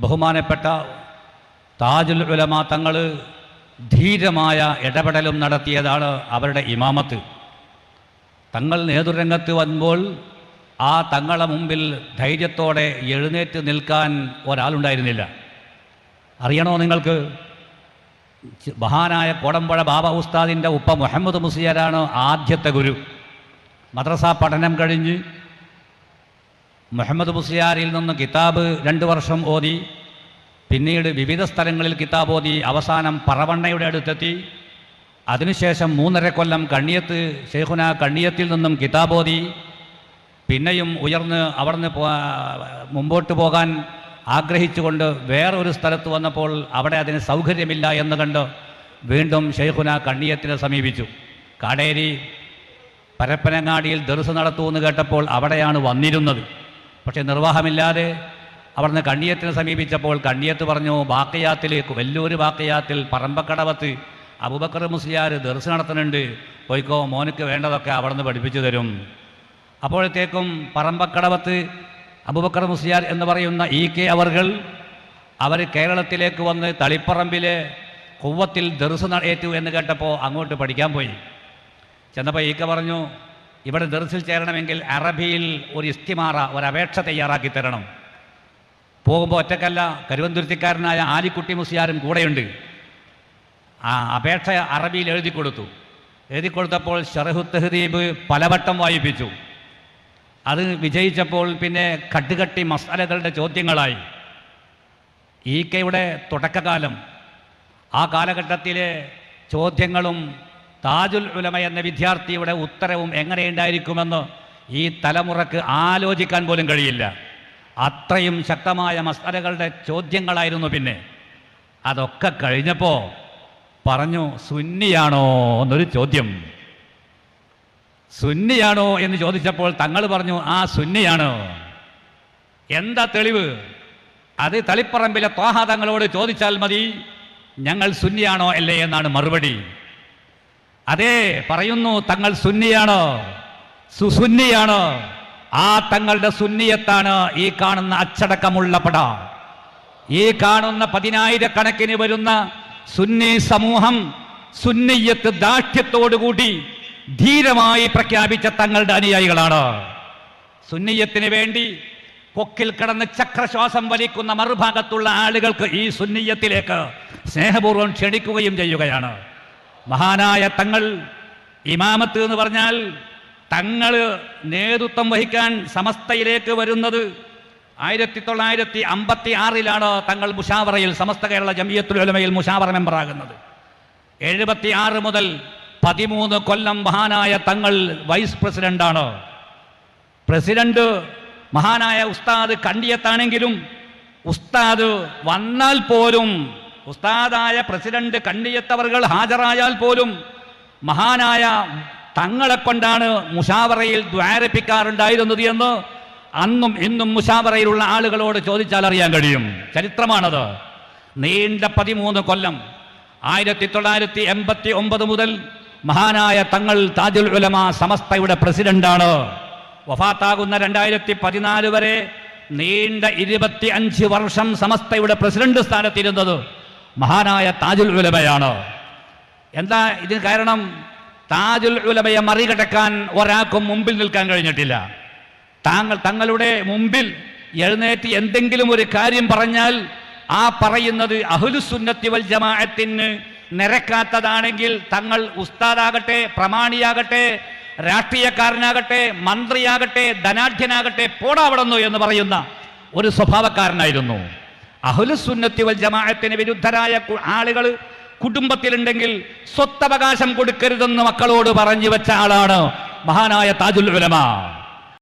ബഹുമാനപ്പെട്ട താജുൽ ഉലമ തങ്ങൾ ധീരമായ ഇടപെടലും നടത്തിയതാണ് അവരുടെ ഇമാമത്ത്. തങ്ങൾ നേതൃരംഗത്ത് വന്നപ്പോൾ ആ തങ്ങളെ മുമ്പിൽ ധൈര്യത്തോടെ എഴുന്നേറ്റ് നിൽക്കാൻ ഒരാളുണ്ടായിരുന്നില്ല. അറിയണോ നിങ്ങൾക്ക്? മഹാനായ കോടമ്പുഴ ബാബ ഉസ്താദിന്റെ ഉപ്പ മുഹമ്മദ് മുസിയരാണ് ആദ്യത്തെ ഗുരു. മദ്രസ പഠനം കഴിഞ്ഞ് മുഹമ്മദ് മുസ്ലിയാരിൽ നിന്ന് കിതാബ് രണ്ട് വർഷം ഓതി പിന്നീട് വിവിധ സ്ഥലങ്ങളിൽ കിതാബ് ഓതി അവസാനം പറവണ്ണയുടെ അടുത്തെത്തി. അതിനുശേഷം മൂന്നര കൊല്ലം കണ്ണിയത്ത് ഷെയ്ഖുന കണ്ണിയത്തിൽ നിന്നും കിതാബ് ഓതി. പിന്നെയും ഉയർന്ന് അവിടുന്ന് മുമ്പോട്ട് പോകാൻ ആഗ്രഹിച്ചുകൊണ്ട് വേറൊരു സ്ഥലത്ത് വന്നപ്പോൾ അവിടെ അതിന് സൗകര്യമില്ല എന്ന് കണ്ട് വീണ്ടും ഷെയ്ഖുന കണ്ണിയത്തിനെ സമീപിച്ചു. കാടേരി പരപ്പനങ്ങാടിയിൽ ദർസ് നടത്തുമെന്ന് കേട്ടപ്പോൾ അവിടെയാണ് വന്നിരുന്നത്. പക്ഷേ നിർവാഹമില്ലാതെ അവിടുന്ന് കണ്ണിയത്തിനെ സമീപിച്ചപ്പോൾ കണ്ണിയത്ത് പറഞ്ഞു ബാക്കയാത്തിലേക്ക് വല്ലൂർ ബാക്കയാത്തിൽ പറമ്പക്കടവത്ത് അബുബക്കർ മുസ്ലിയാർ ദർസ് നടത്തുന്നുണ്ട്. പോയിക്കോ മോനക്ക് വേണ്ടതൊക്കെ അവിടുന്ന് പഠിപ്പിച്ചു തരും. അപ്പോഴത്തേക്കും പറമ്പക്കടവത്ത് അബുബക്കർ മുസ്ലിയാർ എന്ന് പറയുന്ന ഇ കെ അവർകൾ അവർ കേരളത്തിലേക്ക് വന്ന് തളിപ്പറമ്പിലെ കുവ്വത്തിൽ ദർസ് ഏറ്റു എന്ന് കേട്ടപ്പോൾ അങ്ങോട്ട് പഠിക്കാൻ പോയി. ചെന്നപ്പോൾ ഈക്ക പറഞ്ഞു ഇവിടെ ദർസിൽ ചേരണമെങ്കിൽ അറബിയിൽ ഒരു ഇസ്തിമാറ ഒരു അപേക്ഷ തയ്യാറാക്കി തരണം. പോകുമ്പോൾ ഒറ്റക്കല്ല കരുവന്തുരുത്തിക്കാരനായ ആലിക്കുട്ടി മുസ്ലിയാരും കൂടെയുണ്ട്. ആ അപേക്ഷ അറബിയിൽ എഴുതി കൊടുത്തു. എഴുതി കൊടുത്തപ്പോൾ ഷറഹു തെഹദീബ് പലവട്ടം വായിപ്പിച്ചു. അത് വിജയിച്ചപ്പോൾ പിന്നെ കട്ടുകട്ടി മസാലകളുടെ ചോദ്യങ്ങളായി. ഈ കെയുടെ തുടക്കകാലം. ആ കാലഘട്ടത്തിലെ ചോദ്യങ്ങളും താജുൽ ഉലമ എന്ന വിദ്യാർത്ഥിയുടെ ഉത്തരവും എങ്ങനെയുണ്ടായിരിക്കുമെന്ന് ഈ തലമുറയ്ക്ക് ആലോചിക്കാൻ പോലും കഴിയില്ല. അത്രയും ശക്തമായ മസ്തലകളുടെ ചോദ്യങ്ങളായിരുന്നു പിന്നെ. അതൊക്കെ കഴിഞ്ഞപ്പോൾ പറഞ്ഞു സുന്നിയാണോ? എന്നൊരു ചോദ്യം. സുന്നിയാണോ? എന്ന് ചോദിച്ചപ്പോൾ തങ്ങൾ പറഞ്ഞു ആ സുന്നിയാണ്. എന്താ തെളിവ്? അത് തളിപ്പറമ്പിലെ ത്വാഹ തങ്ങളോട് ചോദിച്ചാൽ മതി ഞങ്ങൾ സുന്നിയാണോ അല്ലേ? എന്നാണ് മറുപടി. അതെ പറയുന്നു തങ്ങൾ സുന്നിയാണോ? സുസുന്നിയാണ്? ആ തങ്ങളുടെ സുന്നിയത്താണ് ഈ കാണുന്ന അച്ചടക്കമുള്ള പട. ഈ കാണുന്ന പതിനായിരക്കണക്കിന് വരുന്ന സുന്നി സമൂഹം സുന്നിയത്ത് ദാഠ്യത്തോടുകൂടി ധീരമായി പ്രഖ്യാപിച്ച തങ്ങളുടെ അനുയായികളാണ്. സുന്നിയത്തിന് വേണ്ടി കൊക്കിൽ കിടന്ന് ചക്രശ്വാസം വലിക്കുന്ന മറുഭാഗത്തുള്ള ആളുകൾക്ക് ഈ സുന്നിയത്തിലേക്ക് സ്നേഹപൂർവം ക്ഷണിക്കുകയും ചെയ്യുകയാണ്. മഹാനായ തങ്ങൾ ഇമാമത്ത് എന്ന് പറഞ്ഞാൽ തങ്ങൾ നേതൃത്വം വഹിക്കാൻ സമസ്തയിലേക്ക് വരുന്നത് ആയിരത്തി തൊള്ളായിരത്തി അമ്പത്തി ആറിലാണ് തങ്ങൾ മുഷാവറയിൽ സമസ്ത കേരള ജമിയത്തുലമയിൽ മുഷാവറ മെമ്പറാകുന്നത്. എഴുപത്തി ആറ് മുതൽ പതിമൂന്ന് കൊല്ലം മഹാനായ തങ്ങൾ വൈസ് പ്രസിഡന്റാണ്. പ്രസിഡന്റ് മഹാനായ ഉസ്താദ് കണ്ടിയത്താണെങ്കിലും ഉസ്താദ് വന്നാൽ പോലും ഉസ്താദായ പ്രസിഡന്റ് കണ്ണിയത്തവർകൾ ഹാജരായാൽ പോലും മഹാനായ തങ്ങളെ കൊണ്ടാണ് മുഷാവറയിൽ ദ്വാരപ്പിക്കാറുണ്ടായിരുന്നത് എന്ന് അന്നും ഇന്നും മുഷാവറയിലുള്ള ആളുകളോട് ചോദിച്ചാൽ അറിയാൻ കഴിയും. ചരിത്രമാണത്. നീണ്ട പതിമൂന്ന് കൊല്ലം ആയിരത്തി തൊള്ളായിരത്തി എൺപത്തി ഒമ്പത് മുതൽ മഹാനായ തങ്ങൾ താജുൽ ഉലമ സമസ്തയുടെ പ്രസിഡന്റാണ്. വഫാത്താകുന്ന രണ്ടായിരത്തി പതിനാല് വരെ നീണ്ട ഇരുപത്തി അഞ്ച് വർഷം സമസ്തയുടെ പ്രസിഡന്റ് സ്ഥാനത്തിരുന്നത്. മഹാനായ താജുൽ ഉലമയാണ്. എന്താ ഇതിന് കാരണം? താജുൽ ഉലമയെ മറികടക്കാൻ ഒരാൾക്കും മുമ്പിൽ നിൽക്കാൻ കഴിഞ്ഞിട്ടില്ല. താങ്കൾ തങ്ങളുടെ മുമ്പിൽ എഴുന്നേറ്റ് എന്തെങ്കിലും ഒരു കാര്യം പറഞ്ഞാൽ ആ പറയുന്നത് അഹുലുസുന്നത്തി വൽ ജമാഅത്തിന് നിരക്കാത്തതാണെങ്കിൽ തങ്ങൾ ഉസ്താദാകട്ടെ പ്രമാണിയാകട്ടെ രാഷ്ട്രീയക്കാരനാകട്ടെ മന്ത്രിയാകട്ടെ ധനാഢ്യനാകട്ടെ പോടാവിടുന്നു എന്ന് പറയുന്ന ഒരു സ്വഭാവക്കാരനായിരുന്നു. അഹുലുസുന്നത്തി വൽ ജമാഅത്തിന് വിരുദ്ധരായ ആളുകൾ കുടുംബത്തിലുണ്ടെങ്കിൽ സ്വത്തവകാശം കൊടുക്കരുതെന്ന് മക്കളോട് പറഞ്ഞു വെച്ച ആളാണ് മഹാനായ താജുൽ ഉലമ.